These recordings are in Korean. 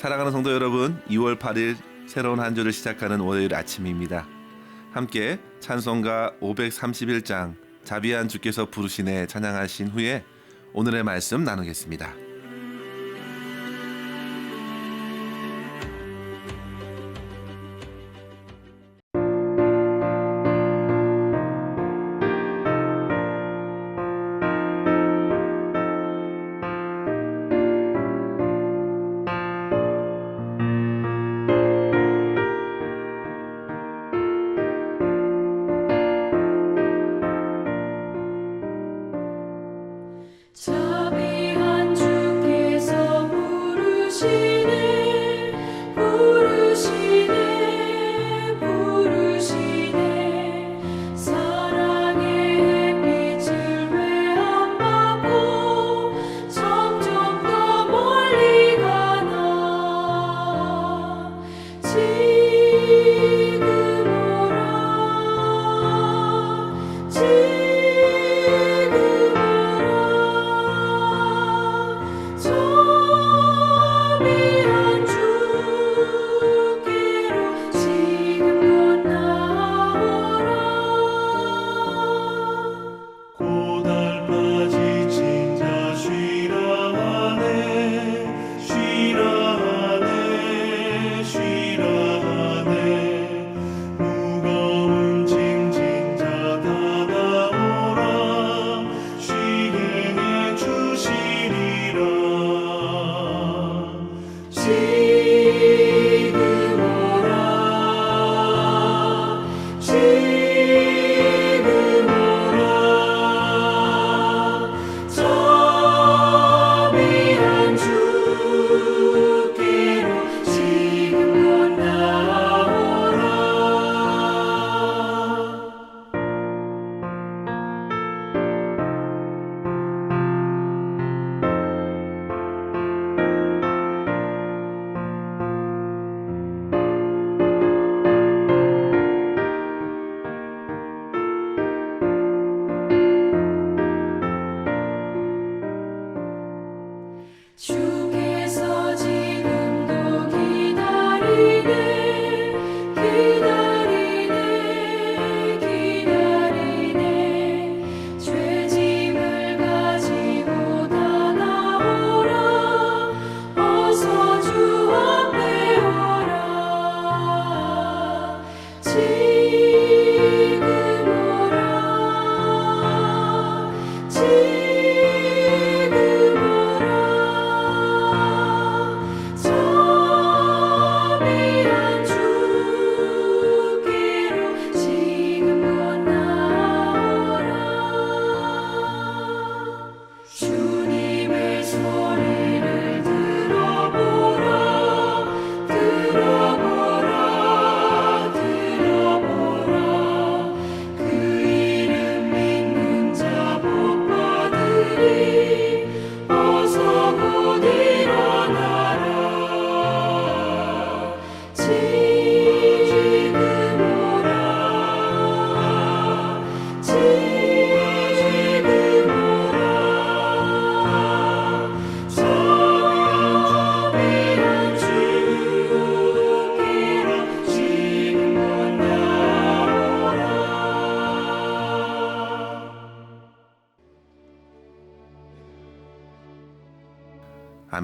사랑하는 성도 여러분, 2월 8일 새로운 한 주를 시작하는 월요일 아침입니다. 함께 찬송가 531장 자비한 주께서 부르시네 찬양하신 후에 오늘의 말씀 나누겠습니다. 자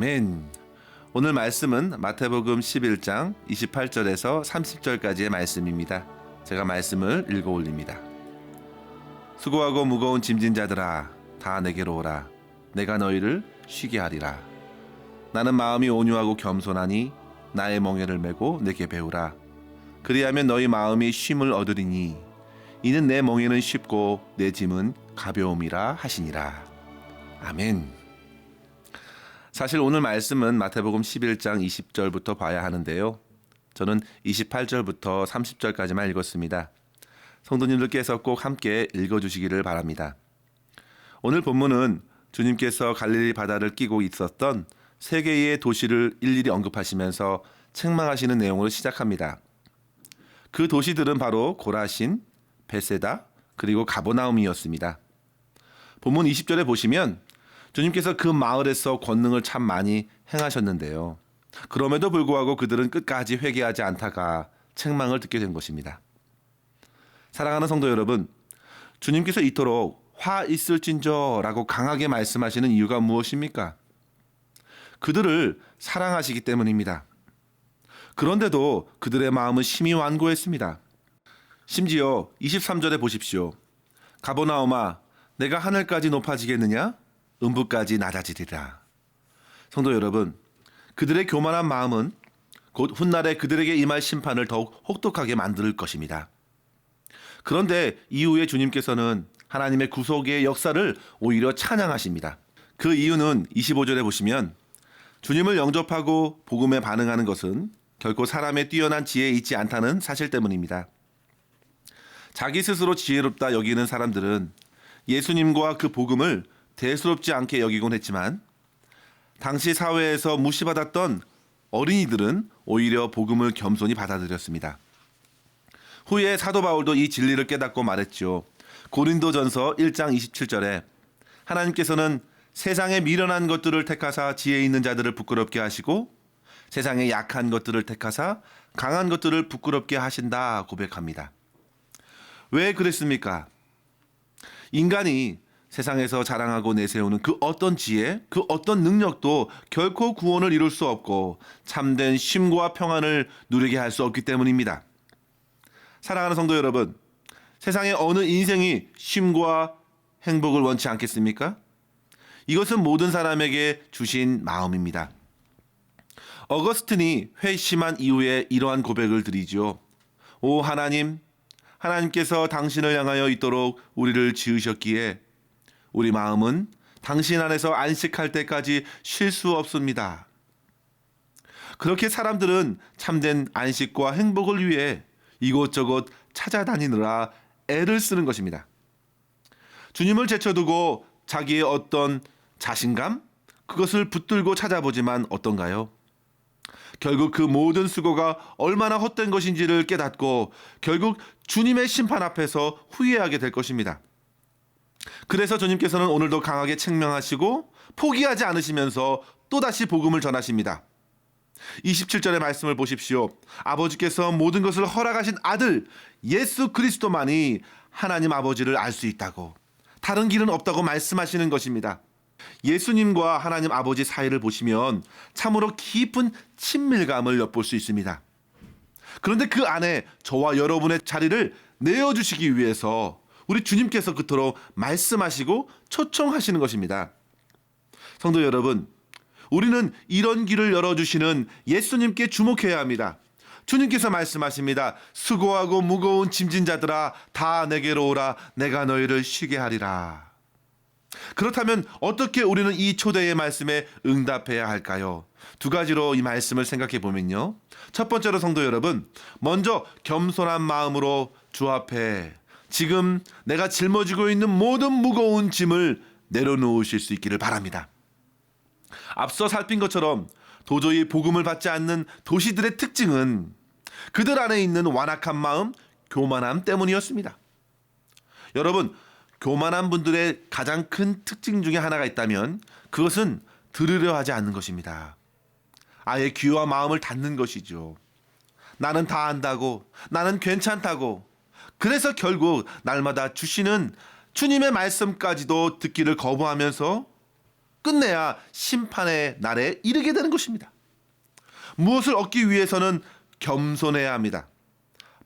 아멘. 오늘 말씀은 마태복음 11장 28절에서 30절까지의 말씀입니다. 제가 말씀을 읽어 올립니다. 수고하고 무거운 짐진 자들아 다 내게로 오라 내가 너희를 쉬게 하리라 나는 마음이 온유하고 겸손하니 나의 멍에를 메고 내게 배우라 그리하면 너희 마음이 쉼을 얻으리니 이는 내 멍에는 쉽고 내 짐은 가벼움이라 하시니라 아멘 사실 오늘 말씀은 마태복음 11장 20절부터 봐야 하는데요. 저는 28절부터 30절까지만 읽었습니다. 성도님들께서 꼭 함께 읽어주시기를 바랍니다. 오늘 본문은 주님께서 갈릴리 바다를 끼고 있었던 세 개의 도시를 일일이 언급하시면서 책망하시는 내용으로 시작합니다. 그 도시들은 바로 고라신, 베세다, 그리고 가보나움이었습니다. 본문 20절에 보시면 주님께서 그 마을에서 권능을 참 많이 행하셨는데요. 그럼에도 불구하고 그들은 끝까지 회개하지 않다가 책망을 듣게 된 것입니다. 사랑하는 성도 여러분, 주님께서 이토록 화 있을진저라고 강하게 말씀하시는 이유가 무엇입니까? 그들을 사랑하시기 때문입니다. 그런데도 그들의 마음은 심히 완고했습니다. 심지어 23절에 보십시오. 가보나오마 내가 하늘까지 높아지겠느냐? 음부까지 낮아지리라. 성도 여러분, 그들의 교만한 마음은 곧 훗날에 그들에게 임할 심판을 더욱 혹독하게 만들 것입니다. 그런데 이후에 주님께서는 하나님의 구속의 역사를 오히려 찬양하십니다. 그 이유는 25절에 보시면 주님을 영접하고 복음에 반응하는 것은 결코 사람의 뛰어난 지혜에 있지 않다는 사실 때문입니다. 자기 스스로 지혜롭다 여기는 사람들은 예수님과 그 복음을 대수롭지 않게 여기곤 했지만 당시 사회에서 무시받았던 어린이들은 오히려 복음을 겸손히 받아들였습니다. 후에 사도 바울도 이 진리를 깨닫고 말했죠. 고린도전서 1장 27절에 하나님께서는 세상에 미련한 것들을 택하사 지혜 있는 자들을 부끄럽게 하시고 세상에 약한 것들을 택하사 강한 것들을 부끄럽게 하신다 고백합니다. 왜 그랬습니까? 인간이 세상에서 자랑하고 내세우는 그 어떤 지혜, 그 어떤 능력도 결코 구원을 이룰 수 없고 참된 쉼과 평안을 누리게 할 수 없기 때문입니다. 사랑하는 성도 여러분, 세상의 어느 인생이 쉼과 행복을 원치 않겠습니까? 이것은 모든 사람에게 주신 마음입니다. 어거스틴이 회심한 이후에 이러한 고백을 드리죠. 오 하나님, 하나님께서 당신을 향하여 있도록 우리를 지으셨기에 우리 마음은 당신 안에서 안식할 때까지 쉴 수 없습니다. 그렇게 사람들은 참된 안식과 행복을 위해 이곳저곳 찾아다니느라 애를 쓰는 것입니다. 주님을 제쳐두고 자기의 어떤 자신감? 그것을 붙들고 찾아보지만 어떤가요? 결국 그 모든 수고가 얼마나 헛된 것인지를 깨닫고 결국 주님의 심판 앞에서 후회하게 될 것입니다. 그래서 주님께서는 오늘도 강하게 책명하시고 포기하지 않으시면서 또다시 복음을 전하십니다. 27절의 말씀을 보십시오. 아버지께서 모든 것을 허락하신 아들 예수 그리스도만이 하나님 아버지를 알 수 있다고 다른 길은 없다고 말씀하시는 것입니다. 예수님과 하나님 아버지 사이를 보시면 참으로 깊은 친밀감을 엿볼 수 있습니다. 그런데 그 안에 저와 여러분의 자리를 내어주시기 위해서 우리 주님께서 그토록 말씀하시고 초청하시는 것입니다. 성도 여러분, 우리는 이런 길을 열어주시는 예수님께 주목해야 합니다. 주님께서 말씀하십니다. 수고하고 무거운 짐진 자들아, 다 내게로 오라. 내가 너희를 쉬게 하리라. 그렇다면 어떻게 우리는 이 초대의 말씀에 응답해야 할까요? 두 가지로 이 말씀을 생각해 보면요. 첫 번째로 성도 여러분, 먼저 겸손한 마음으로 주 앞에 지금 내가 짊어지고 있는 모든 무거운 짐을 내려놓으실 수 있기를 바랍니다. 앞서 살핀 것처럼 도저히 복음을 받지 않는 도시들의 특징은 그들 안에 있는 완악한 마음, 교만함 때문이었습니다. 여러분, 교만한 분들의 가장 큰 특징 중에 하나가 있다면 그것은 들으려 하지 않는 것입니다. 아예 귀와 마음을 닫는 것이죠. 나는 다 안다고, 나는 괜찮다고. 그래서 결국 날마다 주시는 주님의 말씀까지도 듣기를 거부하면서 끝내야 심판의 날에 이르게 되는 것입니다. 무엇을 얻기 위해서는 겸손해야 합니다.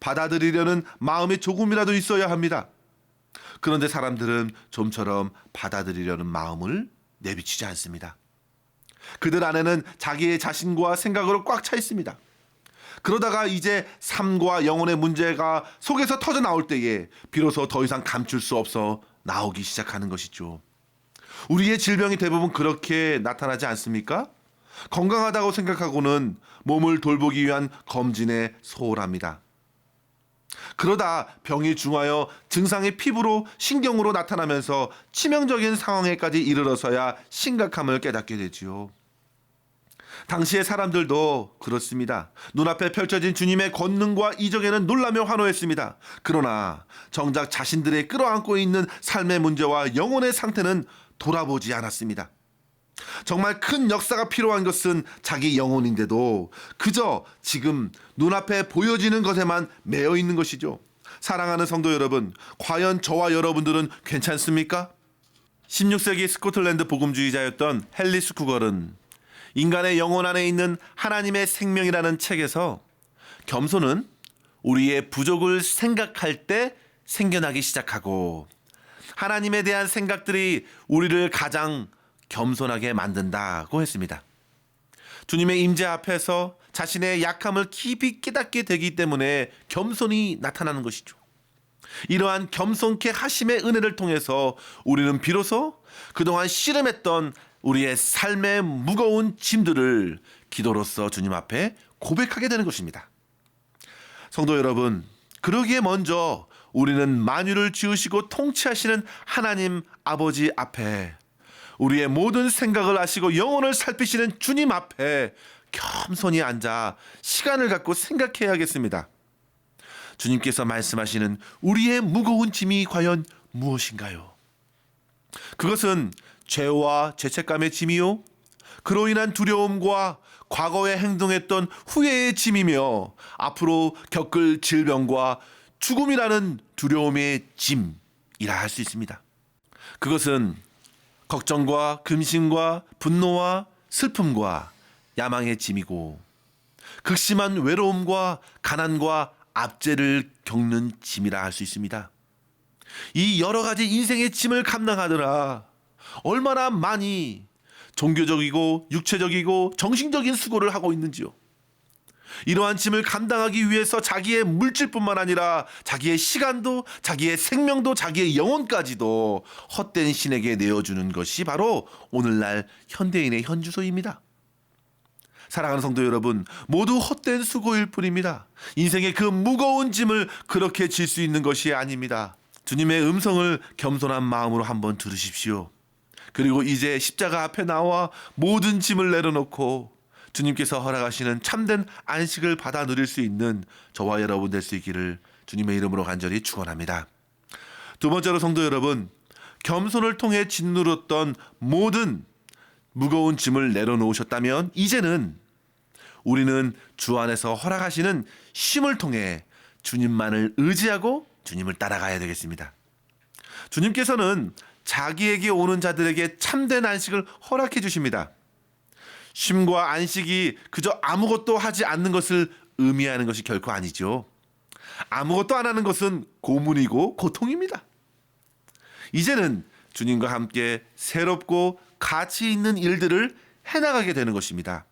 받아들이려는 마음이 조금이라도 있어야 합니다. 그런데 사람들은 좀처럼 받아들이려는 마음을 내비치지 않습니다. 그들 안에는 자기의 자신과 생각으로 꽉 차 있습니다. 그러다가 이제 삶과 영혼의 문제가 속에서 터져 나올 때에 비로소 더 이상 감출 수 없어 나오기 시작하는 것이죠. 우리의 질병이 대부분 그렇게 나타나지 않습니까? 건강하다고 생각하고는 몸을 돌보기 위한 검진에 소홀합니다. 그러다 병이 중하여 증상이 피부로 신경으로 나타나면서 치명적인 상황에까지 이르러서야 심각함을 깨닫게 되지요. 당시의 사람들도 그렇습니다. 눈앞에 펼쳐진 주님의 권능과 이적에는 놀라며 환호했습니다. 그러나 정작 자신들의 끌어안고 있는 삶의 문제와 영혼의 상태는 돌아보지 않았습니다. 정말 큰 역사가 필요한 것은 자기 영혼인데도 그저 지금 눈앞에 보여지는 것에만 매여 있는 것이죠. 사랑하는 성도 여러분, 과연 저와 여러분들은 괜찮습니까? 16세기 스코틀랜드 복음주의자였던 헨리 스 쿠걸은 인간의 영혼 안에 있는 하나님의 생명이라는 책에서 겸손은 우리의 부족을 생각할 때 생겨나기 시작하고 하나님에 대한 생각들이 우리를 가장 겸손하게 만든다고 했습니다. 주님의 임재 앞에서 자신의 약함을 깊이 깨닫게 되기 때문에 겸손이 나타나는 것이죠. 이러한 겸손케 하심의 은혜를 통해서 우리는 비로소 그동안 씨름했던 우리의 삶의 무거운 짐들을 기도로서 주님 앞에 고백하게 되는 것입니다. 성도 여러분, 그러기에 먼저 우리는 만유를 지으시고 통치하시는 하나님 아버지 앞에 우리의 모든 생각을 아시고 영혼을 살피시는 주님 앞에 겸손히 앉아 시간을 갖고 생각해야겠습니다. 주님께서 말씀하시는 우리의 무거운 짐이 과연 무엇인가요? 그것은 죄와 죄책감의 짐이요. 그로 인한 두려움과 과거에 행동했던 후회의 짐이며 앞으로 겪을 질병과 죽음이라는 두려움의 짐이라 할 수 있습니다. 그것은 걱정과 근심과 분노와 슬픔과 야망의 짐이고 극심한 외로움과 가난과 압제를 겪는 짐이라 할 수 있습니다. 이 여러 가지 인생의 짐을 감당하느라 얼마나 많이 종교적이고 육체적이고 정신적인 수고를 하고 있는지요. 이러한 짐을 감당하기 위해서 자기의 물질뿐만 아니라 자기의 시간도 자기의 생명도 자기의 영혼까지도 헛된 신에게 내어주는 것이 바로 오늘날 현대인의 현주소입니다. 사랑하는 성도 여러분, 모두 헛된 수고일 뿐입니다. 인생의 그 무거운 짐을 그렇게 질 수 있는 것이 아닙니다. 주님의 음성을 겸손한 마음으로 한번 들으십시오. 그리고 이제 십자가 앞에 나와 모든 짐을 내려놓고 주님께서 허락하시는 참된 안식을 받아 누릴 수 있는 저와 여러분 될 수 있기를 주님의 이름으로 간절히 축원합니다. 두 번째로 성도 여러분, 겸손을 통해 짓누렸던 모든 무거운 짐을 내려놓으셨다면 이제는 우리는 주 안에서 허락하시는 쉼을 통해 주님만을 의지하고 주님을 따라가야 되겠습니다. 주님께서는 자기에게 오는 자들에게 참된 안식을 허락해 주십니다. 쉼과 안식이 그저 아무것도 하지 않는 것을 의미하는 것이 결코 아니죠. 아무것도 안 하는 것은 고문이고 고통입니다. 이제는 주님과 함께 새롭고 가치 있는 일들을 해나가게 되는 것입니다.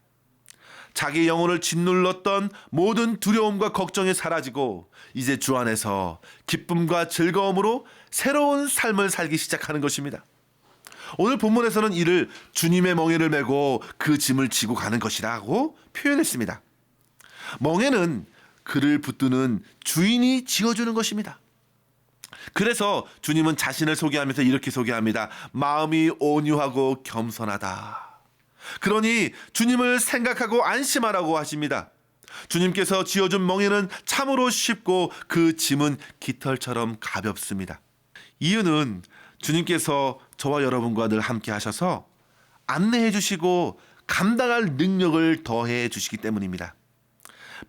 자기 영혼을 짓눌렀던 모든 두려움과 걱정이 사라지고 이제 주 안에서 기쁨과 즐거움으로 새로운 삶을 살기 시작하는 것입니다. 오늘 본문에서는 이를 주님의 멍에를 메고 그 짐을 지고 가는 것이라고 표현했습니다. 멍에는 그를 붙드는 주인이 지어주는 것입니다. 그래서 주님은 자신을 소개하면서 이렇게 소개합니다. 마음이 온유하고 겸손하다. 그러니 주님을 생각하고 안심하라고 하십니다. 주님께서 지어준 멍에는 참으로 쉽고 그 짐은 깃털처럼 가볍습니다. 이유는 주님께서 저와 여러분과 늘 함께 하셔서 안내해 주시고 감당할 능력을 더해 주시기 때문입니다.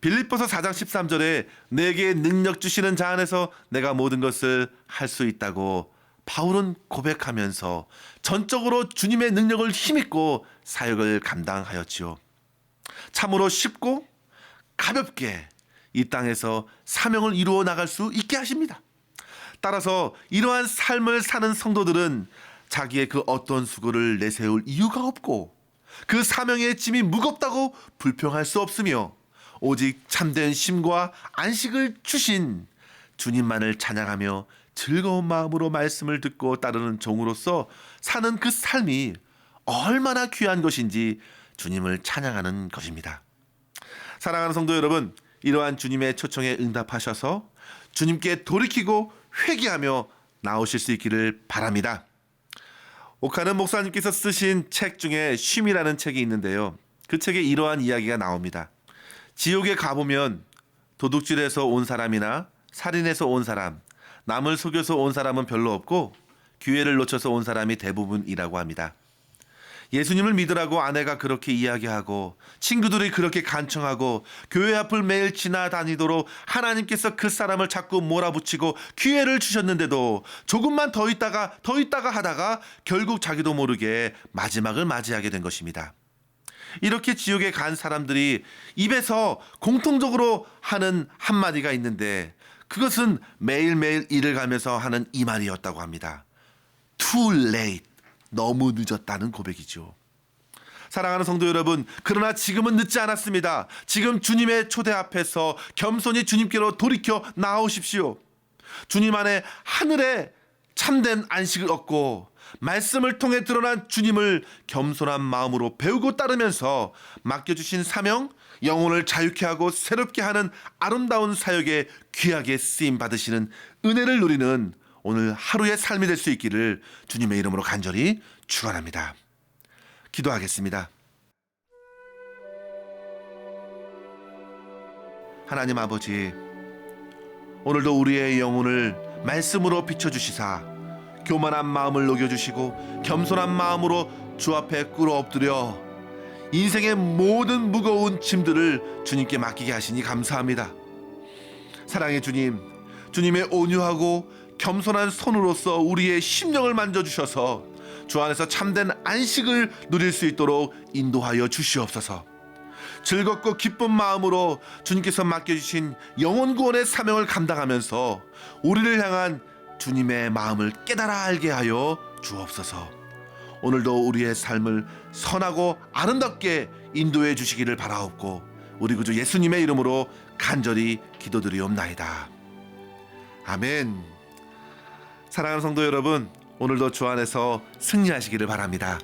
빌립보서 4장 13절에 내게 능력 주시는 자 안에서 내가 모든 것을 할 수 있다고 바울은 고백하면서 전적으로 주님의 능력을 힘입고 사역을 감당하였지요. 참으로 쉽고 가볍게 이 땅에서 사명을 이루어 나갈 수 있게 하십니다. 따라서 이러한 삶을 사는 성도들은 자기의 그 어떤 수고를 내세울 이유가 없고 그 사명의 짐이 무겁다고 불평할 수 없으며 오직 참된 쉼과 안식을 주신 주님만을 찬양하며 즐거운 마음으로 말씀을 듣고 따르는 종으로서 사는 그 삶이 얼마나 귀한 것인지 주님을 찬양하는 것입니다. 사랑하는 성도 여러분, 이러한 주님의 초청에 응답하셔서 주님께 돌이키고 회개하며 나오실 수 있기를 바랍니다. 오카는 목사님께서 쓰신 책 중에 쉼이라는 책이 있는데요. 그 책에 이러한 이야기가 나옵니다. 지옥에 가보면 도둑질해서 온 사람이나 살인해서 온 사람, 남을 속여서 온 사람은 별로 없고 기회를 놓쳐서 온 사람이 대부분이라고 합니다. 예수님을 믿으라고 아내가 그렇게 이야기하고 친구들이 그렇게 간청하고 교회 앞을 매일 지나다니도록 하나님께서 그 사람을 자꾸 몰아붙이고 기회를 주셨는데도 조금만 더 있다가 더 있다가 하다가 결국 자기도 모르게 마지막을 맞이하게 된 것입니다. 이렇게 지옥에 간 사람들이 입에서 공통적으로 하는 한마디가 있는데 그것은 매일매일 일을 가면서 하는 이 말이었다고 합니다. Too late. 너무 늦었다는 고백이죠. 사랑하는 성도 여러분, 그러나 지금은 늦지 않았습니다. 지금 주님의 초대 앞에서 겸손히 주님께로 돌이켜 나오십시오. 주님 안에 하늘에 참된 안식을 얻고 말씀을 통해 드러난 주님을 겸손한 마음으로 배우고 따르면서 맡겨주신 사명, 영혼을 자유케 하고 새롭게 하는 아름다운 사역에 귀하게 쓰임 받으시는 은혜를 누리는 오늘 하루의 삶이 될 수 있기를 주님의 이름으로 간절히 축원합니다. 기도하겠습니다. 하나님 아버지, 오늘도 우리의 영혼을 말씀으로 비춰 주시사 교만한 마음을 녹여 주시고 겸손한 마음으로 주 앞에 꿇어 엎드려 인생의 모든 무거운 짐들을 주님께 맡기게 하시니 감사합니다. 사랑의 주님, 주님의 온유하고 겸손한 손으로서 우리의 심령을 만져주셔서 주 안에서 참된 안식을 누릴 수 있도록 인도하여 주시옵소서. 즐겁고 기쁜 마음으로 주님께서 맡겨주신 영혼 구원의 사명을 감당하면서 우리를 향한 주님의 마음을 깨달아 알게 하여 주옵소서. 오늘도 우리의 삶을 선하고 아름답게 인도해 주시기를 바라옵고 우리 구주 예수님의 이름으로 간절히 기도드리옵나이다. 아멘. 사랑하는 성도 여러분, 오늘도 주 안에서 승리하시기를 바랍니다.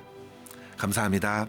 감사합니다.